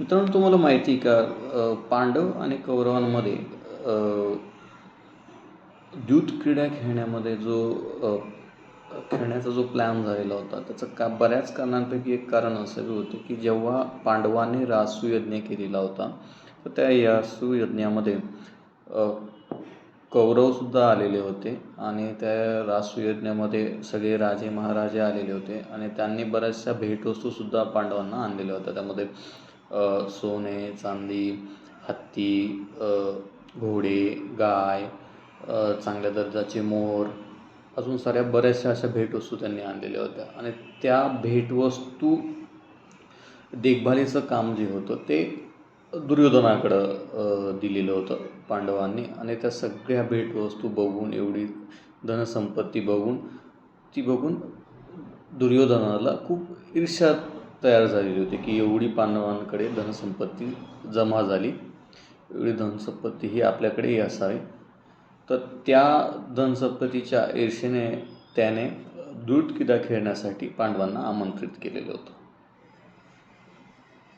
मित्रांनो तुम्हाला माहिती आहे का पांडव आणि कौरवांमध्ये द्यूत क्रीडा खेळण्यामध्ये जो खेळण्याचा जो प्लॅन झालेला होता त्याचं का बऱ्याच कारणांपैकी एक कारण असं होतं की जेव्हा पांडवाने रासूयज्ञ केलेला होता तर त्या यासूयज्ञामध्ये कौरवसुद्धा आलेले होते आणि त्या रासूयज्ञामध्ये सगळे राजे महाराजे आलेले होते आणि त्यांनी बऱ्याचशा भेटवस्तूसुद्धा पांडवांना आणलेल्या होत्या. त्यामध्ये सोने चांदी हत्ती घोडे गाय चांगल्या दर्जाचे मोर अजून साऱ्या बऱ्याचशा अशा भेटवस्तू त्यांनी आणलेल्या होत्या. आणि त्या भेटवस्तू देखभालीचं काम जे होतं ते दुर्योधनाकडं दिलेलं होतं पांडवांनी. आणि त्या सगळ्या भेटवस्तू बघून एवढी धनसंपत्ती बघून ती बघून दुर्योधनाला खूप ईर्ष्यात तयार झालेली होती की एवढी पांडवांकडे धनसंपत्ती जमा झाली. एवढी धनसंपत्ती ही आपल्याकडेही असावी. तर त्या धनसंपत्तीच्या ईर्षेने त्याने दूत खेळण्यासाठी पांडवांना आमंत्रित केलेलं होतं.